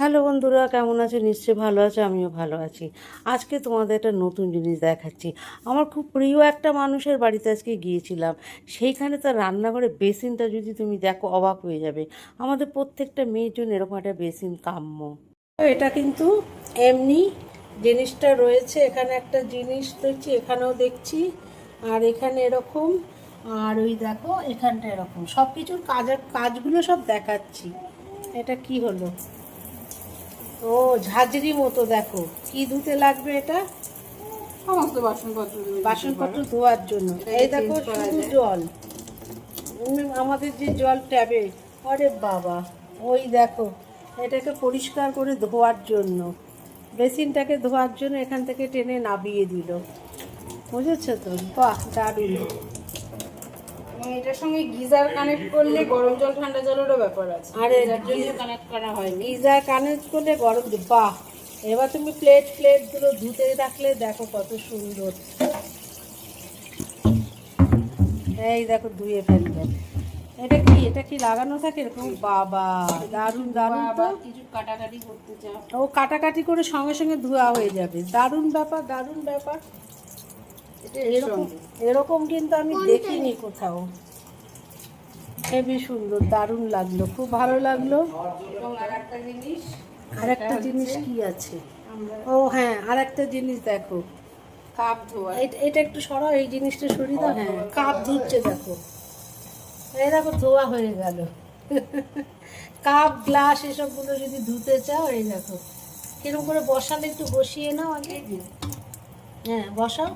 Hello বন্ধুরা, কেমন আছে? নিশ্চয়ই ভালো আছে, আমিও ভালো আছি। আজকে তোমাদের একটা নতুন জিনিস দেখাচ্ছি। আমার খুব প্রিয় একটা মানুষের বাড়িতে আজকে গিয়েছিলাম। সেইখানে তার রান্নাঘরে বেসিনটা যদি তুমি দেখো, অবাক হয়ে যাবে। আমাদের প্রত্যেকটা মেয়ের জন্য এরকম একটা বেসিন কাম্য। এটা কিন্তু এমনি জিনিসটা রয়েছে। এখানে একটা জিনিস দেখছি, এখানেও দেখছি। আর এখানে এরকম, আর ওই দেখো, এখানটা এরকম। সব কিছুর কাজ কাজগুলো সব দেখাচ্ছি। এটা কি হলো? ও ঝাঁঝরি মতো দেখো। কি ধুতে লাগবে এটা? সমস্ত বাসনপত্র বাসনপত্র ধোয়ার জন্য। এই দেখো শুধু জল। আমাদের যে জল ট্যাবে আরে বাবা ওই দেখো এটাকে পরিষ্কার করে ধোয়ার জন্য। বেসিনটাকে ধোয়ার জন্য এখান থেকে টেনে নাবিয়ে দিল। বুঝেছ তো? বাহ দারুণ। এবং এটার সঙ্গে গিজার কানেক্ট করলে গরম জল ঠান্ডা জলেরও ব্যাপার আছে। আরে গিজার জন্য কানেক্ট করা হয়নি। গিজার কানেক্ট করলে গরম বাহ! এবার তুমি প্লেট প্লেটগুলো ধুতে রাখলে দেখো কত সুন্দর। এই দেখো ধুয়ে ফেলবেন এটা কি? এটা কি লাগানো থাকে এরকম? বাবা দারুণ দারুণ তো। কিছু কাটাকাটি করতে চাও। ও কাটাকাটি করে সঙ্গে সঙ্গে ধোয়া হয়ে যাবে। দারুণ ব্যাপার দারুণ ব্যাপার। এরকম এরকম কিন্তু আমি দেখিনি কোথাও। হেবি সুন্দর দারুণ লাগল খুব ভালো লাগল। এবং আর একটা জিনিস কি আছে? ও হ্যাঁ আর একটা জিনিস দেখো। কাপ ধোয়া। এটা- এটা একটু সরাও এই জিনিসটা সরিয়ে দাও। হ্যাঁ। কাপ ধুচ্ছে দেখো। এই দেখো ধোয়া হয়ে গেল। কাপ গ্লাস এসবগুলো যদি ধুতে চাও এই দেখো। কীরকম করে বসালে একটু বসিয়ে নাও আগে। হ্যাঁ বসাও।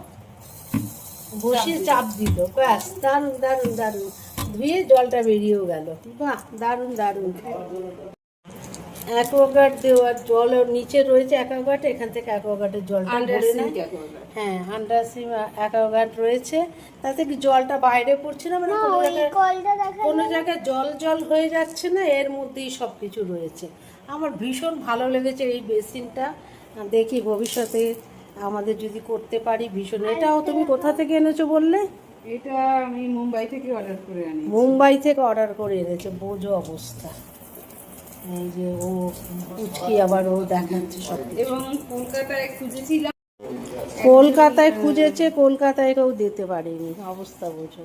বসিয়ে চাপ দিল। ব্যাস দারুণ দারুণ দারুণ। ধুয়ে জলটা বেরিয়েও গেল। বাহ দারুণ দারুণ। অ্যাকোয়াগার্ড দেওয়ার জল নিচে রয়েছে অ্যাকোয়াগার্ড এখান থেকে অ্যাকোয়াগার্ডের জলটা ভরে নেয়। হ্যাঁ আন্ডার সিম অ্যাকোয়াগার্ড রয়েছে। তাতে কি জলটা বাইরে পড়ছে না? মানে কোনো জায়গায় কোনো জায়গায় জল জল হয়ে যাচ্ছে না এর মধ্যেই সব কিছু রয়েছে। আমার ভীষণ ভালো লেগেছে এই বেসিনটা দেখি ভবিষ্যতে আমাদের যদি করতে পারি ভীষণ। এটাও তুমি কোথা থেকে এনেছো বললে? এটা আমি মুম্বাই থেকে অর্ডার করে আনি মুম্বাই থেকে অর্ডার করে এনেছে। বোঝো অবস্থা। এই যে ও উচকি আবার ও দেখাচ্ছে সব এবং কলকাতায় খুঁজেছিলাম। কলকাতায় খুঁজেছে কলকাতায় কেউ দিতে পারেনি। অবস্থা বোঝো।